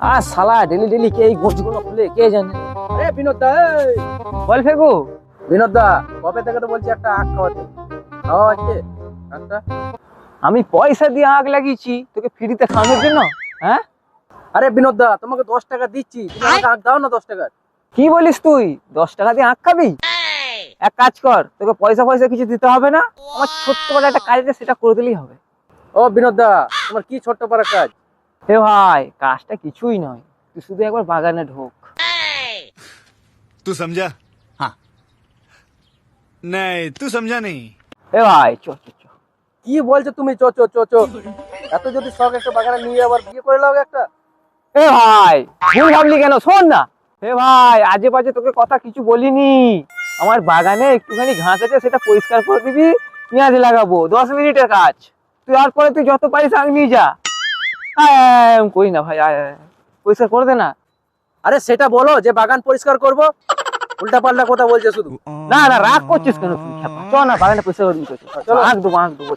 আর শালা, daily daily কে এই খুলে, কে জানে? আরে বিনোদ দা। বল ফেকু বিনোদ দা কবে থেকে তো বলছি একটা খাওয়াতে? খাওয়া আমি পয়সা দিয়ে আগ লাগিয়েছি, তোকে ফ্রিতে খাওয়ানোর জন্য? হ্যাঁ? আরে বিনোদ দা তোমাকে দশ টাকা দিচ্ছি। তুমি আখ দাও না দশ টাকা। কি বলিস তুই? দশ টাকা দিয়ে আখ খাবি? এক কাজ কর, তোকে পয়সা পয়সা কিছু দিতে হবে না? আমার ছোট্ট বড় একটা কাজ আছে, সেটা করে দিলেই হবে। ও বিনোদ দা তোমার কি ছোট্ট পাড়া কাজ? হে ভাই কাজটা কিছুই নয়। তুই শুধু একবার বাগানে ঢোক। তুই সমঝা হ্যাঁ নাই তুই সমঝা নেই এ ভাই চো চো চো। কি বলছো তুমি? চো চো চো চো। এত যদি শখ একটা বাগানে নিয়ে আবার বিয়ে করে লাও একটা। হে ভাই ভুল ভাবলি কেন? শোন না। হে ভাই আজে বাজে তোকে কথা কিছু বলিনি। আমার বাগানে একটুখানি ঘাস আছে সেটা পরিষ্কার করে দিবি। পেঁয়াজ লাগাবো। দশ মিনিটের কাজ। তুই আর পরে তুই যত পারিস আমি নিয়ে যা। আয়, করি না ভাই। পরিষ্কার করে দে না আরে সেটা বলো যে বাগান পরিষ্কার করব উল্টা পাল্টা কথা বলছে শুধু না না রাগ করছিস কেন তুই চ না বাগানে পরিষ্কার করে। চলো। আঁক দেবো আঁক দেবো।